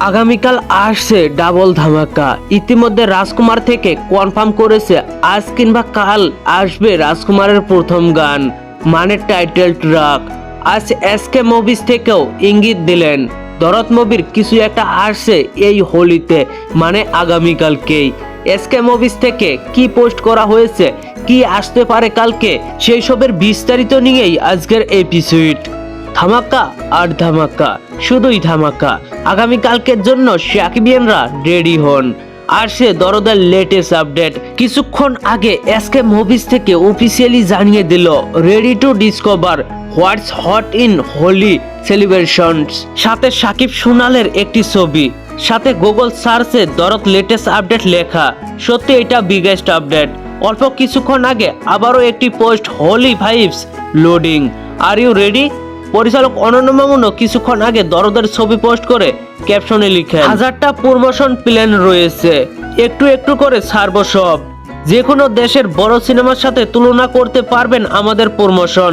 আগামীকাল আসছে ডাবল ধামাকা। ইতিমধ্যে রাজকুমার থেকে কনফার্ম করেছে, আজ কিংবা কাল আসবে রাজকুমারের প্রথম গান মানে টাইটেল ট্রাক আজ এসকে মুভিজ থেকেও ইঙ্গিত দিলেন, দরদ মুভির কিছু একটা আসছে এই হোলিতে মানে আগামীকালকেই। এসকে মুভিজ থেকে কি পোস্ট করা হয়েছে, কি আসতে পারে কালকে, সেই সবের বিস্তারিত নিয়েই আজকের এপিসোড ধামাকা আর ধামাকা, শুধুই ধামাকা। আগামী কালকের জন্য সাকিবিয়ানরা রেডি হন। আর সে দরদের লেটেস্ট আপডেট কিছুক্ষণ আগে এসকে মুভিজ থেকে অফিসিয়ালি জানিয়ে দিল ready to discover what's hot in Holi celebrations সাথে সাকিব সোনালের একটি ছবি, সাথে গুগল সার্চে দরদ লেটেস্ট আপডেট লেখা। সত্যি এটা বিগেস্ট আপডেট অল্প কিছুক্ষণ আগে আবারও একটি post Holi vibes loading are you ready পরিচালক অনন্য মামুনও কিছুক্ষণ আগে দরদের ছবি পোস্ট করে ক্যাপশনে লিখে হাজারটা প্রমোশন প্ল্যান রয়েছে। একটু একটু করে ছাড়বো সব। যে কোনো দেশের বড় সিনেমার সাথে তুলনা করতে পারবেন আমাদের promotion.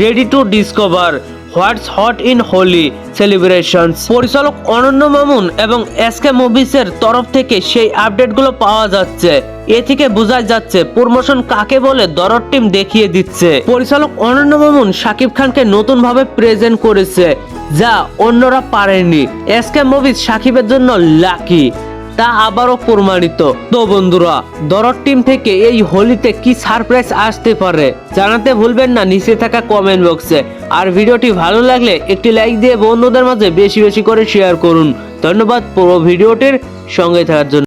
Ready to discover. What's hot in Holi celebration পরিচালক অনন্য মামুন এবং এস এসকে মুভিসের তরফ থেকে সেই আপডেটগুলো পাওয়া যাচ্ছে। এ থেকে বোঝা যাচ্ছে প্রমোশন কাকে বলে দরদ টিম দেখিয়ে দিচ্ছে। পরিচালক অনন্য মামুন শাকিব খানকে নতুন ভাবে প্রেজেন্ট করেছে, যা অন্যরা পারেনি। এসকে মুভিজ শাকিবের জন্য লাকি তা আবারও প্রমাণিত। তো বন্ধুরা, দরদ টিম থেকে এই হোলিতে কি সারপ্রাইজ আসতে পারে জানাতে ভুলবেন না, নিচে থাকা কমেন্ট বক্সে আর ভিডিওটি ভালো লাগলে একটি লাইক দিয়ে বন্ধুদের মাঝে বেশি বেশি করে শেয়ার করুন। ধন্যবাদ পুরো ভিডিওটির সঙ্গে থাকার জন্য।